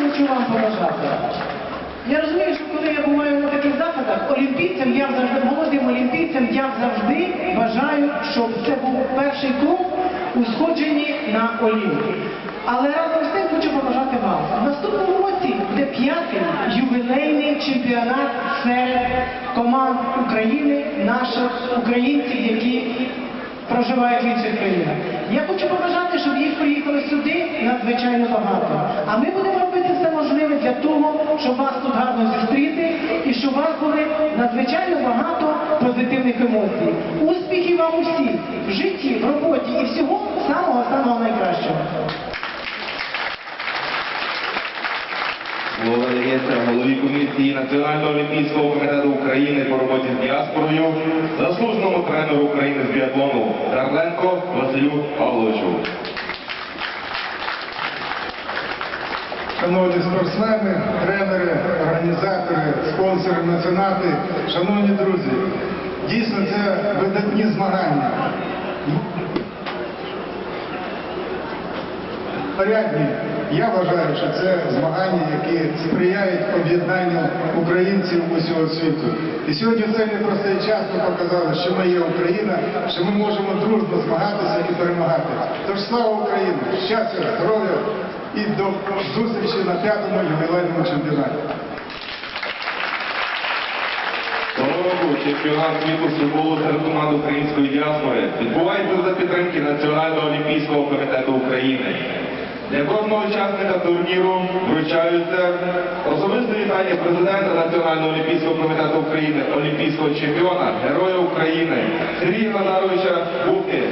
хочу вам побажати. Я розумію, що коли я буваю на таких заходах, олімпійцям я завжди молодим олімпійцям я завжди бажаю, щоб це був перший крок у сходженні на Олімп. Але разом з тим хочу побажати вам. В наступному році буде п'ятий ювілейний чемпіонат серед команд України, наших українців, які проживають в інших країнах. Я хочу побажати, щоб їх приїхало сюди надзвичайно багато. А ми будемо щоб вас тут гарно зустріти і щоб у вас були надзвичайно багато позитивних емоцій. Успіхів вам усім в житті, в роботі і всього самого самого найкращого. Слово надається голові комісії Національного олімпійського комітету України по роботі з діаспорою, заслуженому тренеру України з біатлону Карленко Василю Павловичу. Шановні спортсмени, тренери, організатори, спонсори, меценати, шановні друзі, дійсно це видатні змагання. Порядні. Я вважаю, що це змагання, які сприяють об'єднанню українців усього світу. І сьогодні в цей непростий час ми показали, що ми є Україна, що ми можемо дружно змагатися і перемагати. Тож слава Україні! Щастя, здоров'я і до зустрічі на п'ятому ювілейному чемпіонаті. Року чемпіонат світу футболу серед команд української діаспори відбувається за підтримки Національного олімпійського комітету України. Для кожного учасника турніру вручаються особисте вітання президента Національного олімпійського комітету України, олімпійського чемпіона, Героя України Сергія Назаровича Бубки.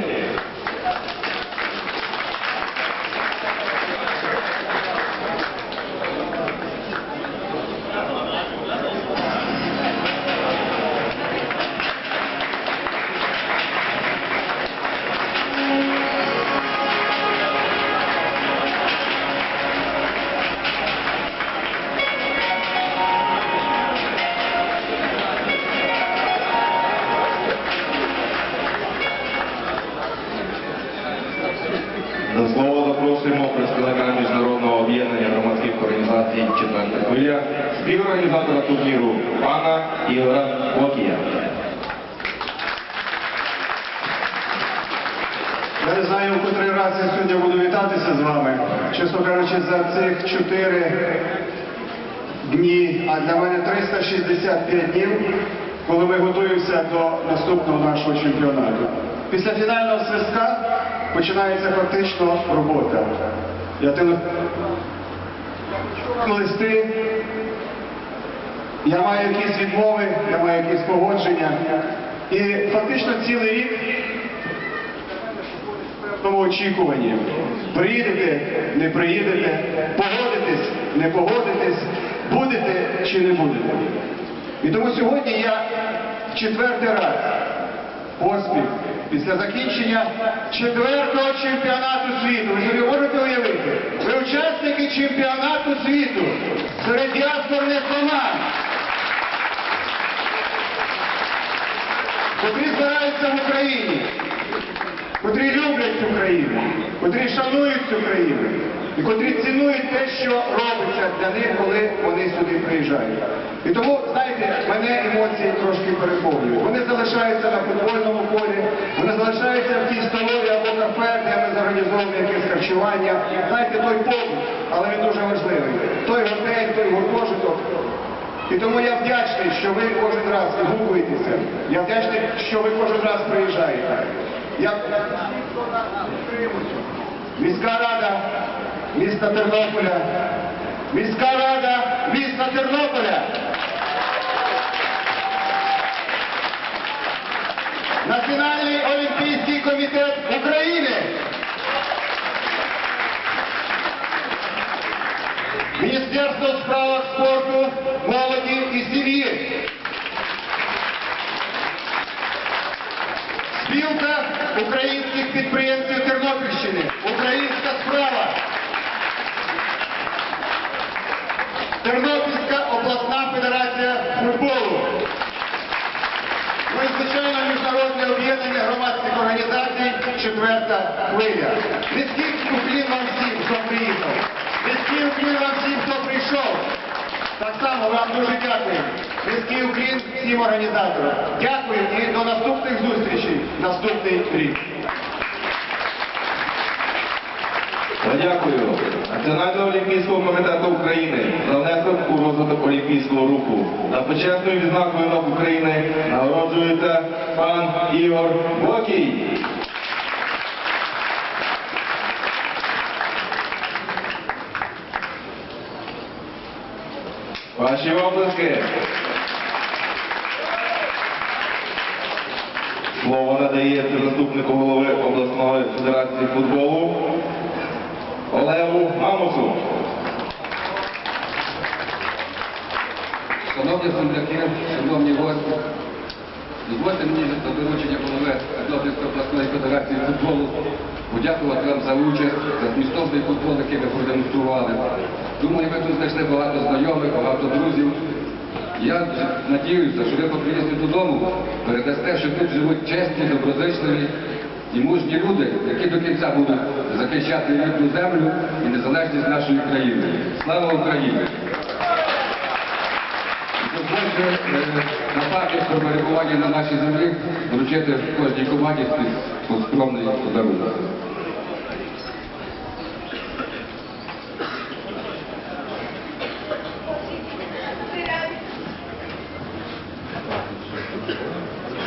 Запрошуємо представника міжнародного об'єднання громадських організацій «Четверта хвиля», співорганізатора турніру пана Ігора Локія. Я не знаю, в котрий раз я сьогодні буду вітатися з вами. Чесно кажучи, за цих чотири дні, а для мене 365 днів, коли ми готуємося до наступного нашого чемпіонату. Після фінального свистка починається фактично робота. Я телефоную листи, я маю якісь відмови, я маю якісь погодження. І фактично цілий рік тому очікуванні. Приїдете, не приїдете, погодитесь, не погодитесь, будете чи не будете. І тому сьогодні я в четвертий раз поспіль, після закінчення четвертого чемпіонату світу. Ви собі можете уявити? Ви учасники чемпіонату світу серед діаспорних команд. котрі збираються в Україні котрі люблять шанують цю країну і котрі цінують те, що робиться для них, коли вони сюди приїжджають. І тому, знаєте, мене емоції трошки переповнюють. Вони залишаються на футбольному полі, вони залишаються в тій столові або кафе, де ми зорганізовуємо якесь харчування. Знаєте, той побут, але він дуже важливий. Той готель, той гуртожиток. І тому я вдячний, що ви кожен раз гукуєтеся. Я вдячний, що ви кожен раз приїжджаєте. Я міська рада міста Тернополя, міська рада міста Тернополя. Національний олімпійський комітет України. Міністерство у спорту, молоді і сім'ї. Спілка українських підприємців Тернопільщини. Українська справа. Тернопільська обласна федерація футболу. І, звичайно, міжнародне об'єднання громадських організацій четверта хвиля. Низький уклін вам всім, хто приїхав. Низький уклін вам всім, хто вам дуже дякую. Низький уклін всім організаторам. Дякую і до наступних зустрічей. Наступний рік. Подякую Національного олімпійського комітету України за внесок у розвиток олімпійського руху. За почесною відзнакою НОК України нагороджується пан Ігор Бокій. Ваші оплески. Слово надається заступнику голови обласної федерації футболу Олегу Мамусу. Шановні земляки, шановні гості, дозвольте мені за доручення голови Тернопільської обласної федерації футболу подякувати вам за участь, за змістовний футбол, який ви продемонстрували. Думаю, ви тут знайшли багато знайомих, багато друзів. Я надіюся, що ви по приїзді додому передасте, що тут живуть чесні, доброзичливі і мужні люди, які до кінця будуть захищати рідну землю і незалежність нашої країни. Слава Україні! Дозвольте е, на пам'ять про перебування на нашій землі вручити кожній команді скромний подарунок.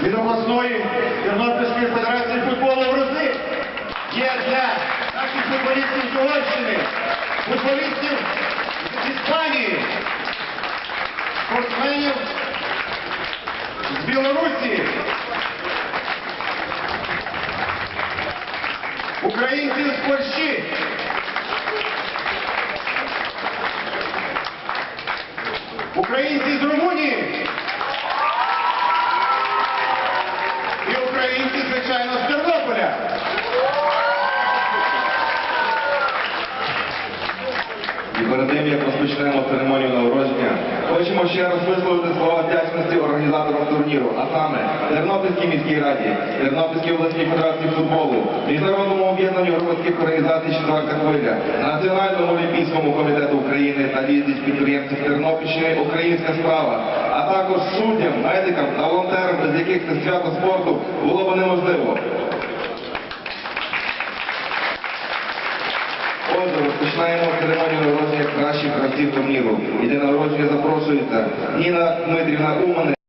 від обласної Тернопільської федерації футболу в Руси є для наших футболістів Угорщини, футболістів з Іспанії, спортсменів з Білорусі, українців з Польщі. Українці з Румунії. І українці, звичайно, з Тернополя. І перед тим, як розпочнемо церемонію нагородження, хочемо ще раз висловити слова вдячності організаторам турніру, а саме Тернопільській міській раді, Тернопільській обласній федерації футболу, Міжнародному об'єднанню громадських організацій «Четверта хвиля», Національному олімпійському комітету України та лізі підприємців Тернопільщини Українська справа, а також суддям, медикам та волонтерам, без яких це свято спорту було б неможливо. Отже, розпочинаємо церемонію народження кращих гравців турніру. І для народження запрошується Ніна Дмитрівна Умани.